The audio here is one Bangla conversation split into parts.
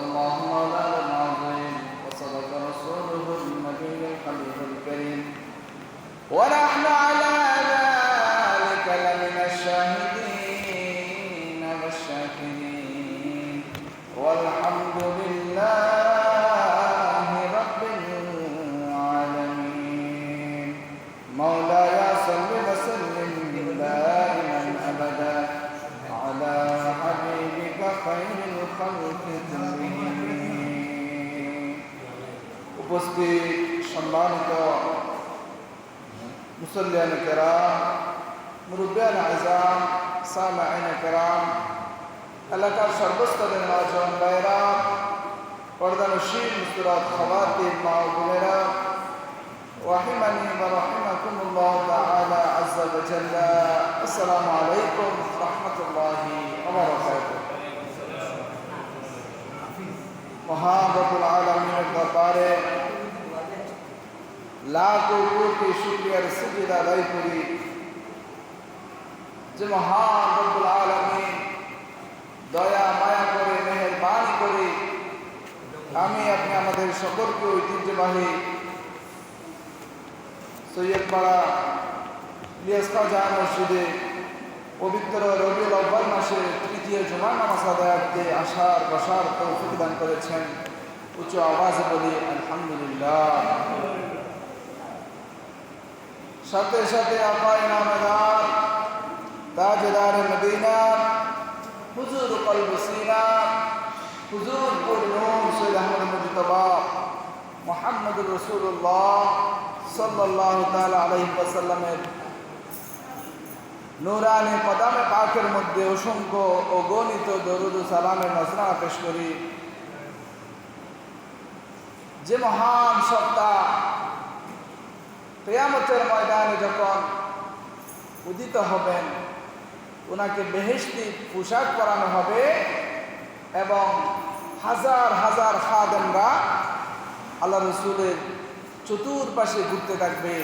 الله مولانا العظيم. وصدق رسوله النبي الحبيب ونحن وسطي شمانك مصليان الكرام مربيان عزام سامعين الكرام الاكا سربستا دن ماجون بيرا وردن الشيخ مسترات خواتي مع بيرا رحمني ورحمكم الله تعالى عز وجل السلام عليكم ورحمة الله وبركاته وهذا العالم من الضباره লাখ কোটি শুক্রিয়ার সুবিধা আদায় করি যে মহাবতুল আলমী দয়া মায়া করে মেহরবানি করে আমি আপনি আমাদের সকলকে ঐতিহ্যবাহী সৈয়দপাড়া লিয়াস্কা জাহান মসজিদে পবিত্র রবিউল আব্বাল মাসে তৃতীয় জুমার নামাজ আদায়ার্থে আসার বসার তৌফিক দান করেছেন উচ্চ আওয়াজে বলি আলহামদুলিল্লাহ সাথে সাথে আপায় নামেদার, তাজদার মদিনা, হুজুর কলব সিনা, হুজুর পুরনুম সৈয়দ আহমদ মুজতবা মোহাম্মদ রসুল্লাহ সাল্লাহ তাল আলহি ওয়াসাল্লামের নুরানি কদামে পাকের মধ্যে অসংখ্য ও গণিত দরুদ সালামের নজরা পেশ করি। যে মহান সত্তা কেয়ামতের ময়দানে যখন উদিত হবেন ওনাকে বেহেস্তি পোশাক পরানো হবে এবং হাজার হাজার খাদেমরা আল্লাহ রসুলের চতুর্পাশে ঘুরতে থাকবে,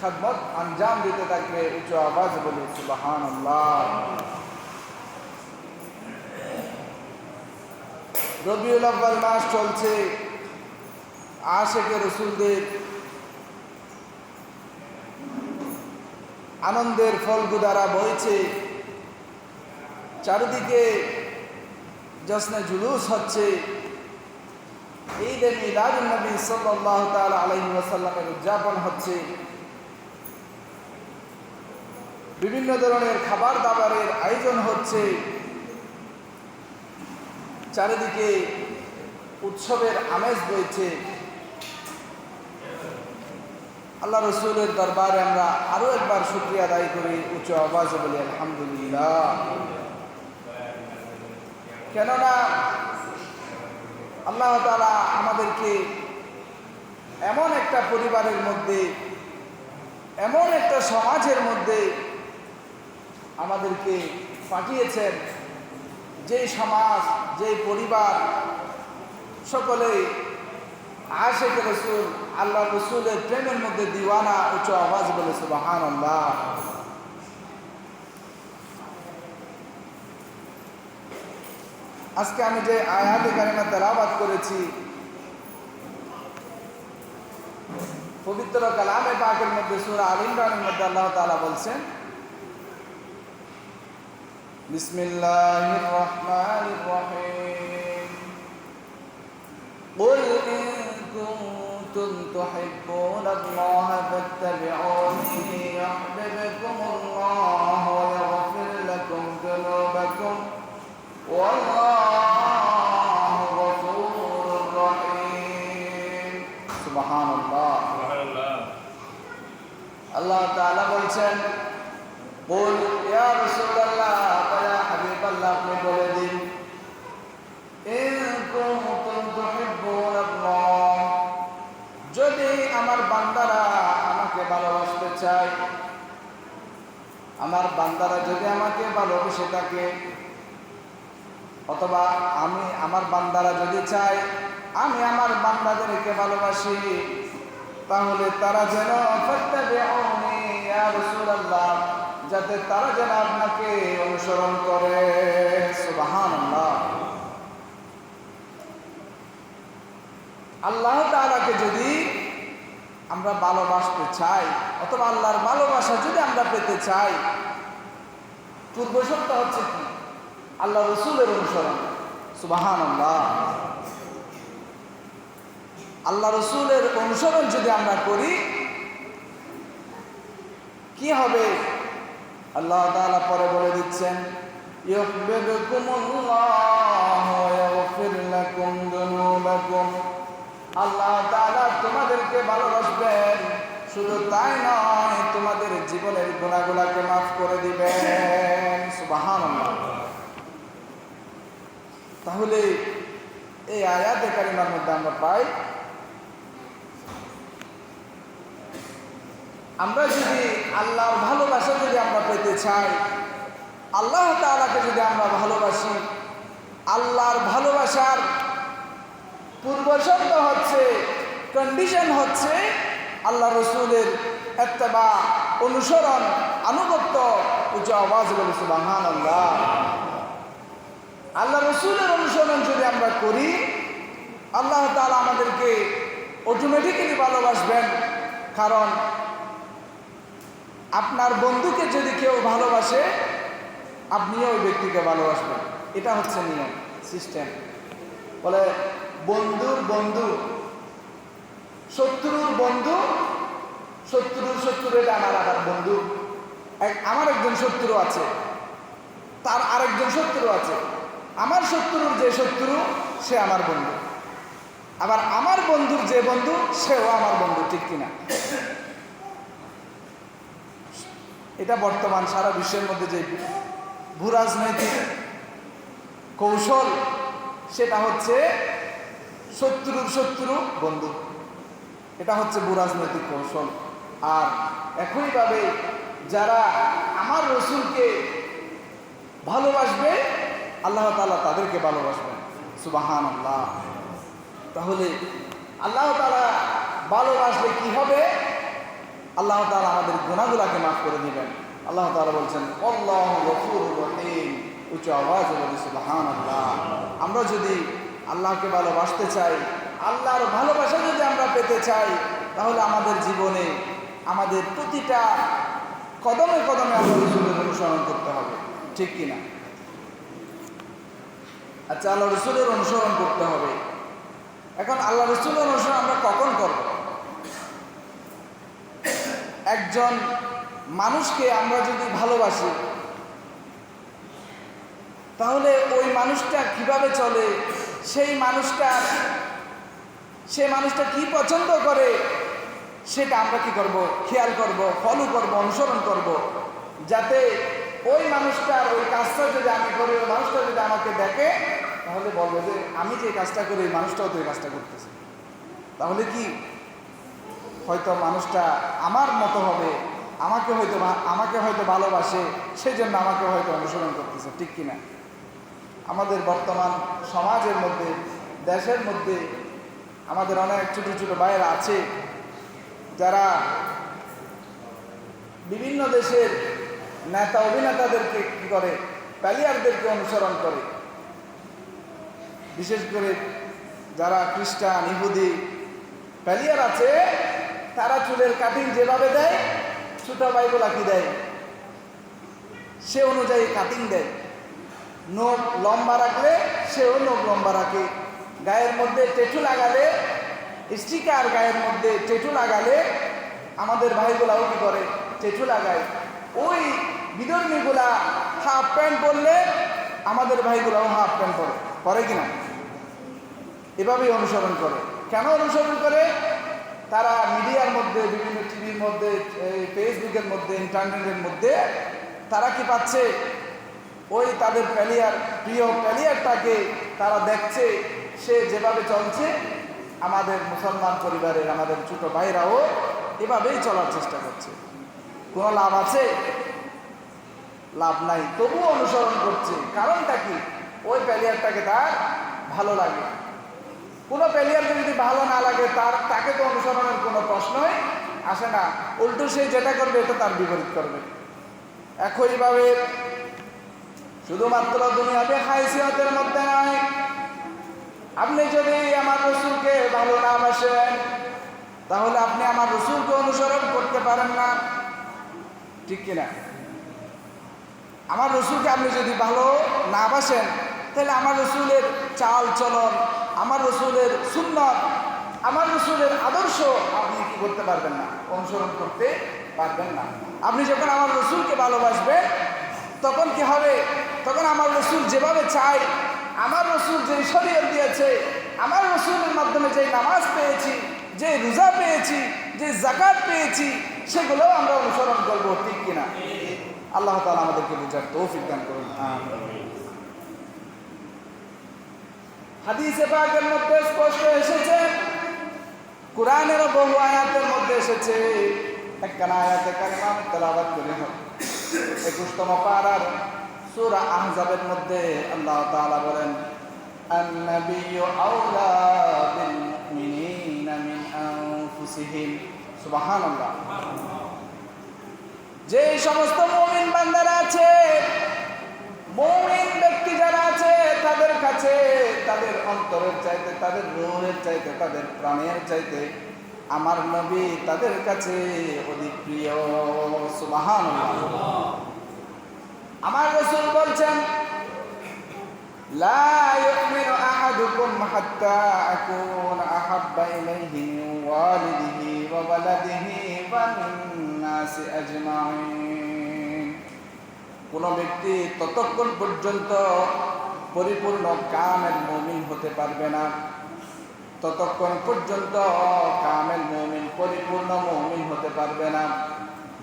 খাদমত আঞ্জাম দিতে থাকবে উচ্চ আওয়াজ বলে সুবাহান রবিউল আব্বাল মাস চলছে আশেকে রসুলদের আনন্দের ফলগুদারা বইছে। চারিদিকে জশ্নে জুলুস হচ্ছে। ঈদে নবী সাল্লাল্লাহু তাআলা আলাইহি ওয়াসাল্লামের উদযাপন হচ্ছে। বিভিন্ন ধরনের খাবার দাবারের আয়োজন হচ্ছে। চারিদিকে উৎসবের আমেজ বইছে। আল্লাহ রসুলের দরবারে আমরা আরও একবার শুক্রিয়া আদায় করি, উচ্চ আওয়াজ বলি, আলহামদুলিল্লাহ। কেননা আল্লাহ তালা আমাদেরকে এমন একটা পরিবারের মধ্যে, এমন একটা সমাজের মধ্যে আমাদেরকে পাঠিয়েছেন, যেই সমাজ, যেই পরিবার সকলে আশেক রসুল আল্লাহ রসুলের প্রেমের মধ্যে দিওয়ানা উচ্চ আওয়াজ বলে সুবাহান আল্লাহ আজকে আমি যে আয়াতে কারিমা তেলাবাদ করেছি পবিত্র কালামে পাকের মধ্যে সুরা আল ইমরানের মধ্যে আল্লাহ তাআলা বলছেন বিসমিল্লাহির রহমানির রহিম قل إن كنتم تحبون الله فاتبعوني يحببكم الله ويغفر لكم ذنوبكم والله غفور رحيم سبحان الله আল্লাহ তাআলা বলছেন বল ইয়া রাসূলুল্লাহ আমার বান্দারা যদি আমাকে ভালোবেসে থাকে, অথবা আমি আমার বান্দারা যদি চায় আমি আমার বান্দাদেরকে ভালোবাসি, তাহলে তারা যেন যাতে তারা যেন আপনাকে অনুসরণ করে। আল্লাহ তাআলাকে যদি আমরা ভালোবাসতে চাই, অথবা আল্লাহর ভালোবাসা যদি আমরা পেতে চাই, পূর্ব সত্য হচ্ছে কি? আল্লাহ রসুলের অনুসরণ। সুবাহান আল্লাহ আল্লাহ রসুলের অনুসরণ যদি আমরা করি, কি হবে? আল্লাহ তালা পরে বলে দিচ্ছেন ইয়কবেদকুমুল্লাহ ওয়া লাকুম শুধু তাই নয়, তোমাদের জীবনের গুণাগুলাকে মাফ করে দিবেন। সুবহানাল্লাহ। তাহলে এই আয়াতে কারিমার মধ্যে আমরা পাই, আমরা যদি আল্লাহর ভালোবাসা যদি আমরা পেতে চাই, আল্লাহ তাআলাকে যদি আমরা ভালোবাসি, আল্লাহর ভালোবাসার পূর্বশর্ত হচ্ছে কন্ডিশন হচ্ছে আল্লাহ রসুলের এত্তেবা অনুসরণ আনুগত্য উচ্চ আওয়াজ বলে সুবাহান আল্লাহ আল্লাহ রসুলের অনুসরণ যদি আমরা করি, আল্লাহ তাআলা আমাদেরকে অটোমেটিক্যালি ভালোবাসবেন। কারণ আপনার বন্ধুকে যদি কেউ ভালোবাসে, আপনিও ওই ব্যক্তিকে ভালোবাসবেন। এটা হচ্ছে নিয়ম, সিস্টেম। বলে বন্ধুর বন্ধু, শত্রুর বন্ধু শত্রুর শত্রু এটা আমার আবার বন্ধু। এক- আমার একজন শত্রু আছে। তার আরেকজন শত্রু আছে। আমার শত্রুর যে শত্রু, সে আমার বন্ধু। আবার আমার বন্ধুর যে বন্ধু, সেও আমার বন্ধু, ঠিক কিনা? এটা বর্তমান সারা বিশ্বের মধ্যে যে ভূরাজনৈতিক কৌশল, সেটা হচ্ছে শত্রুর শত্রু, বন্ধু। এটা হচ্ছে ভূরাজনৈতিক কৌশল। আর একইভাবে যারা আমার রসুলকে ভালোবাসবে, আল্লাহ তালা তাদেরকে ভালোবাসবেন। সুবাহান আল্লাহ তাহলে আল্লাহ তাআলা ভালোবাসলে কি হবে? আল্লাহ তাআলা আমাদের গুণাগুলাকে মাফ করে দিবেন। আল্লাহ তাআলা বলছেন, আল্লাহ রহিম। উচ্চ আওয়াজে বলি, সুবহানাল্লাহ। আমরা যদি আল্লাহকে ভালোবাসতে চাই, আল্লাহর ভালোবাসা যদি আমরা পেতে চাই, তাহলে আমাদের জীবনে আমাদের প্রতিটা কদমে কদমে আমরা রসুলের অনুসরণ করতে হবে। ঠিক কিনা? আচ্ছা আল্লাহ রসুলের অনুসরণ করতে হবে। এখন আল্লাহ রসুলের অনুসরণ আমরা কখন করব? একজন মানুষকে আমরা যদি ভালোবাসি, তাহলে ওই মানুষটা কীভাবে চলে? সেই মানুষটা, সে মানুষটা কি পছন্দ করে? সেটা আমরা কি করব? খেয়াল করব ফলো করব, অনুসরণ করব। যাতে ওই মানুষটার ওই কাজটা যদি আমি করি, ওই মানুষটা যদি আমাকে দেখে, তাহলে বলব যে আমি যে কাজটা করি, ওই মানুষটাও তো এই কাজটা করতেছে। তাহলে কি? হয়তো মানুষটা আমার মতো হবে, আমাকে হয়তো আমাকে হয়তো ভালোবাসে সেই জন্য আমাকে হয়তো অনুসরণ করতেছে, ঠিক কিনা? আমাদের বর্তমান সমাজের মধ্যে, দেশের মধ্যে আমাদের অনেক ছোটো ছোটো ভাইয়েরা আছে যারা বিভিন্ন দেশের নেতা, অভিনেতাদেরকে কী করে, প্যালিয়ারদেরকে অনুসরণ করে। বিশেষ করে যারা খ্রিস্টান, ইহুদি, প্যালিয়ার আছে, তারা চুলের কাটিং যেভাবে দেয় ছোট ভাইগুলা কি দেয়? সে অনুযায়ী কাটিং দেয়। নখ লম্বা রাখলে সেও নখ লম্বা রাখে। গায়ের মধ্যে টেটু লাগালে স্টিকার গায়ের মধ্যে টেটু লাগালে আমাদের ভাইগুলাও কি করে? টেটু লাগায় ওই বিধর্মীগুলা হাফ প্যান্ট পরলে আমাদের ভাইগুলাও হাফ প্যান্ট পরে। পরে কিনা এভাবেই অনুসরণ করে। কেন অনুসরণ করে? তারা মিডিয়ার মধ্যে, বিভিন্ন টিভির মধ্যে ফেসবুকের মধ্যে, ইন্টারনেটের মধ্যে, তারা কি পাচ্ছে? ওই তাদের প্যালিয়ার, প্রিয় প্যালিয়ারটাকে তারা দেখছে, সে যেভাবে চলছে আমাদের মুসলমান পরিবারের আমাদের ছোট ভাইরাও এভাবেই চলার চেষ্টা করছে। কোনো লাভ আছে? লাভ নাই। তবুও অনুসরণ করছে। কারণটা কি? ওই প্যালিয়ারটাকে তার ভালো লাগে। কোনো প্লেয়ারকে যদি ভালো না লাগে, তার তাকে তো অনুসরণের কোনো প্রশ্নই আসে না। উল্টো সে যেটা করবে, এটা তার বিপরীত করবে। একইভাবে শুধুমাত্র দুনিয়াতে হাইসিয়তের মধ্যে নয় আপনি যদি আমার রসুলকে ভালো না বাসেন, তাহলে আপনি আমার রসুলকে অনুসরণ করতে পারেন না। ঠিক কিনা? আমার রসুলকে আপনি যদি ভালো না বাসেন, তাহলে আমার রসুলের চাল চলন, আমার রসুলের সুন্নত, আমার রসুলের আদর্শ আপনি কি করতে পারবেন না? অনুসরণ করতে পারবেন না। আপনি যখন আমার রসুলকে ভালোবাসবেন, তখন কি হবে? তখন আমার রসুল যেভাবে চাই আমার রসুল যে শরীয়ত দিয়েছে, আমার রসুলের মাধ্যমে যে নামাজ পেয়েছি যে রোজা পেয়েছি যে জাকাত পেয়েছি সেগুলো আমরা অনুসরণ করব, ঠিক কিনা? আল্লাহ তালা আমাদেরকে বুঝার তৌফিক দান করুন হাদিসে পাকের মধ্যে স্পষ্ট এসেছে, কোরআনের বহু আয়াতের মধ্যে এসেছে, একখানা আয়াতে আমি তেলাওয়াত করে হবে। একুশতম পাড়ার সূরা আহজাবের মধ্যে আল্লাহ তাআলা বলেন النبي أولى بالمؤمنين من أنفسهم سبحان الله যে সমস্ত মুমিন বান্দারা আছে মুমিন ব্যক্তি যারা আছে তাদের কাছে তাদের অন্তরের চাইতে তাদের রুহের চাইতে তাদের প্রাণের চাইতে আমার নবী তাদের কাছে অধিক প্রিয় সুবাহান আমার রসুল বলছেন কোন ব্যক্তি ততক্ষণ পর্যন্ত পরিপূর্ণ কামের মমিন হতে পারবে না। ততক্ষণ পর্যন্ত কামের মমিন, পরিপূর্ণ মমিন হতে পারবে না।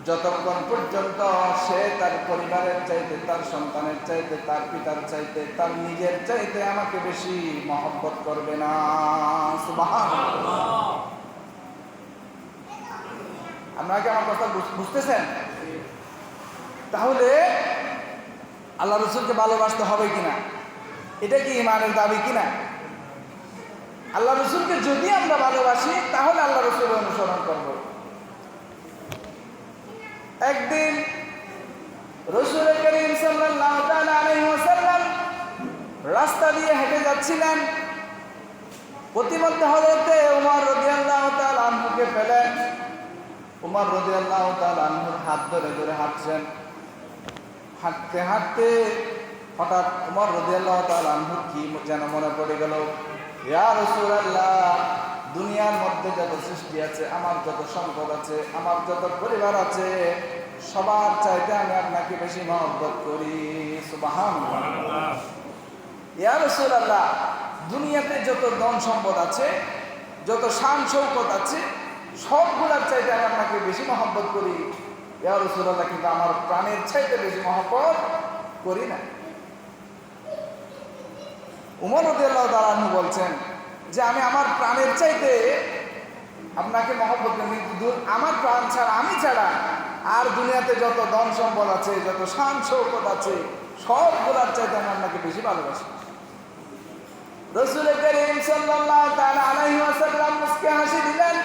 যতক্ষণ পর্যন্ত সে তার পরিবারের চাইতে, তার সন্তানের চাইতে, তার পিতার চাইতে, তার নিজের চাইতে আমাকে বেশি মহব্বত করবে না। আপনারা কি আমার কথা বুঝ- বুঝতেছেন? তাহলে আল্লাহ রসুলকে ভালোবাসতে হবে কিনা? এটা কি ইমানের দাবি কিনা? আল্লাহ রসুলকে যদি আমরা ভালোবাসি, তাহলে আল্লাহ রসুলের অনুসরণ করব। একদিন রসুল করিম ওয়াসাল্লাম রাস্তা দিয়ে হেঁটে যাচ্ছিলেন। প্রতিমধ্যে হজরতে উমর রাদিয়াল্লাহু তাআলা আনহুকে পেলেন উমর রাদিয়াল্লাহু তাআলা আনহুর হাত ধরে ধরে হাঁটছেন। হাঁটতে হাঁটতে হঠাৎ উমর রাদিয়াল্লাহু তাল আনহুর কি যেন মনে পড়ে গেল, ইয়া রাসূলুল্লাহ দুনিয়ার মধ্যে যত সৃষ্টি আছে, আমার যত সম্পদ আছে, আমার যত পরিবার আছে, সবার চাইতে আমি আপনাকে বেশি মহব্বত করি। রাসূলুল্লাহ, দুনিয়াতে যত ধন সম্পদ আছে, যত শান শৌকত আছে, সবগুলার চাইতে আমি আপনাকে বেশি মহব্বত করি। ইয়া রাসূলুল্লাহ, কিন্তু আমার প্রাণের চাইতে বেশি মহব্বত করি না। উমর তাআলা আনহু বলছেন যে আমি আমার প্রাণের চাইতে আপনাকে মহব্বত কিন্তু আমার প্রাণ ছাড়া, আমি ছাড়া আর দুনিয়াতে যত ধন সম্পদ আছে, যত শান শৌকত আছে, সবগুলার চাইতে আমি আপনাকে বেশি ভালোবাসি। রসুল করিম সাল্লাল্লাহু তাআলা আলাইহি মুস্কে হাসি দিলেন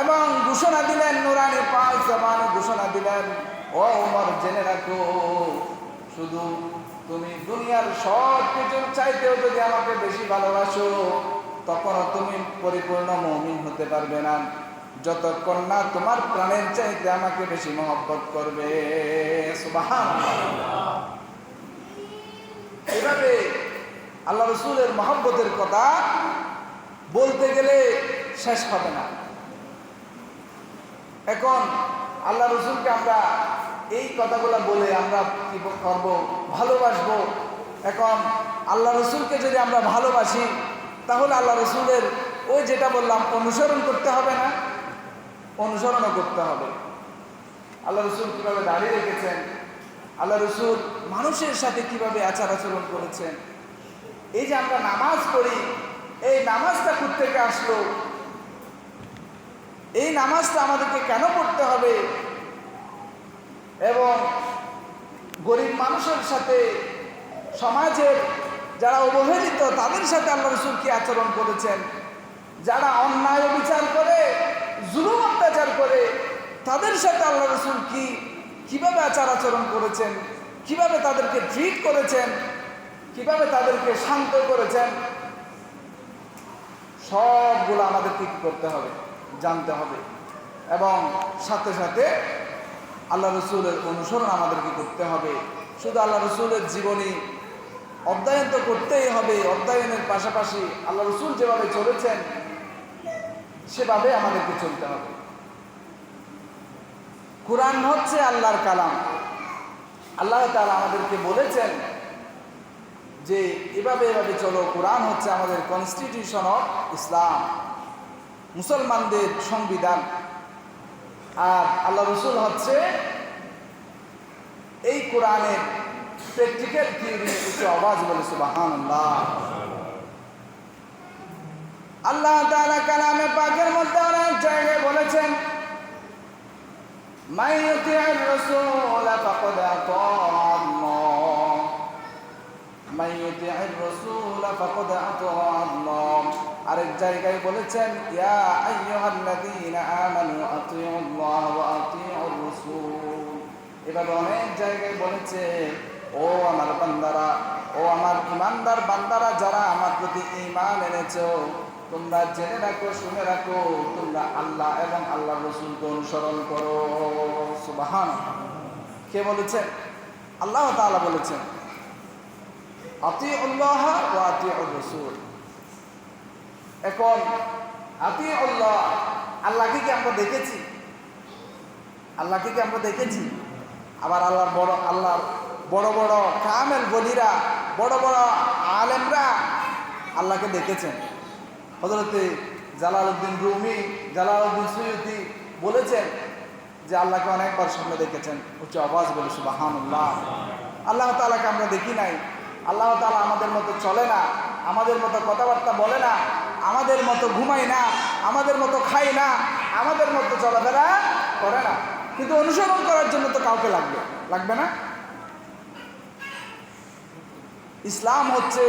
এবং ঘোষণা দিলেন, নুরানি পাঁচ জমানে ঘোষণা দিলেন, ও উমর, জেনে রাখো শুধু তুমি দুনিয়ার সব কিছুর চাইতেও যদি আমাকে বেশি ভালোবাসো, তখনও তুমি পরিপূর্ণ মমিন হতে পারবে না। যতক্ষণ না তোমার প্রাণের চাইতে আমাকে বেশি মহব্বত করবে। এভাবে আল্লাহ রসুলের মহব্বতের কথা বলতে গেলে শেষ হবে না। এখন আল্লাহ রসুলকে আমরা এই কথাগুলো বলে আমরা কি করব? ভালোবাসবো। এখন আল্লাহ রসুলকে যদি আমরা ভালোবাসি, তাহলে আল্লাহ রসুলের ওই যেটা বললাম, অনুসরণ করতে হবে না, অনুসরণও করতে হবে। আল্লাহ রসুল কীভাবে দাঁড়িয়ে রেখেছেন? আল্লাহ রসুল মানুষের সাথে কীভাবে আচার আচরণ করেছেন? এই যে আমরা নামাজ পড়ি, এই নামাজটা থেকে আসলো? এই নামাজটা আমাদেরকে কেন পড়তে হবে? এবং গরিব মানুষের সাথে, সমাজের যারা অবহেলিত, তাদের সাথে আল্লাহ রসুল কি আচরণ করেছেন? যারা অন্যায় বিচার করে, জুলুম অত্যাচার করে, তাদের সাথে আল্লাহ রসুল কি, কীভাবে আচার আচরণ করেছেন? কীভাবে তাদেরকে ট্রিট করেছেন? কীভাবে তাদেরকে শান্ত করেছেন? সবগুলো আমাদেরকে কি করতে হবে, জানতে হবে। এবং সাথে সাথে আল্লাহ রসুলের অনুসরণ আমাদেরকে করতে হবে। শুধু আল্লাহ রসুলের জীবনী অধ্যয়ন তো করতেই হবে। অধ্যয়নের পাশাপাশি আল্লাহ রসুল যেভাবে চলেছেন, সেভাবে আমাদেরকে চলতে হবে। কোরআন হচ্ছে আল্লাহর কালাম। আল্লাহ তাআলা আমাদেরকে বলেছেন যে, এভাবে এভাবে চলো, কোরআন হচ্ছে আমাদের কনস্টিটিউশন অফ ইসলাম মুসলমানদের সংবিধান। আর আল্লাহ রসুল হচ্ছে এই কোরআনের প্র্যাকটিক্যাল থিওরি উচ্চ আওয়াজ বলেছে সুবাহান আল্লাহ তাআলা কালামে পাকের মধ্যে অনেক জায়গায় বলেছেন মাইয়ুতিআর রাসূল ফাকাদ আল্লাহ মাইয়ুতিআর রাসূল ফাকাদ আল্লাহ আরেক জায়গায় বলেছেন, ইয়া এভাবে অনেক জায়গায় বলেছে, ও আমার বান্দারা, ও আমার ইমানদার বান্দারা, যারা আমার প্রতি ইমান এনেছ, তোমরা জেনে রাখো, শুনে রাখো, তোমরা আল্লাহ এবং আল্লাহ রসুলকে অনুসরণ করো। সুবাহান কে বলেছেন? আল্লাহ তালা বলেছেন আতি আল্লাহ ও আতি অসুর এখন আতি আল্লাহ, আল্লাহকে কি আমরা দেখেছি? আল্লাহকে কি আমরা দেখেছি? আবার আল্লাহর বড় আল্লাহর বড় বড় কামেল বলিরা, বড় বড় আলেমরা আল্লাহকে দেখেছেন। হজরতে জালালউদ্দিন রুমি, জালালউদ্দিন সৈয়দি বলেছেন যে আল্লাহকে অনেকবার সামনে দেখেছেন। উচ্চ আওয়াজ বলে, সুবাহানুল্লাহ। আল্লাহ তালাকে আমরা দেখি নাই। আল্লাহ তালা আমাদের মতো চলে না, আমাদের মতো কথাবার্তা বলে না। আমাদের মতো ঘুমাই না, আমাদের মতো খাই না, আমাদের মতো চলাফেরা করে না। কিন্তু অনুসরণ করার জন্য তো কাউকে লাগবে লাগবে না? ইসলাম হচ্ছে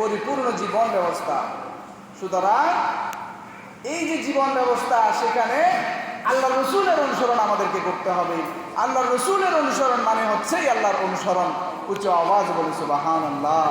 পরিপূর্ণ জীবন ব্যবস্থা। সুতরাং এই যে জীবন ব্যবস্থা, সেখানে আল্লাহ রসুলের অনুসরণ আমাদেরকে করতে হবে। আল্লাহ রসুলের অনুসরণ মানে হচ্ছেই আল্লাহর অনুসরণ। উচ্চ আওয়াজ বলেছে বাহান আল্লাহ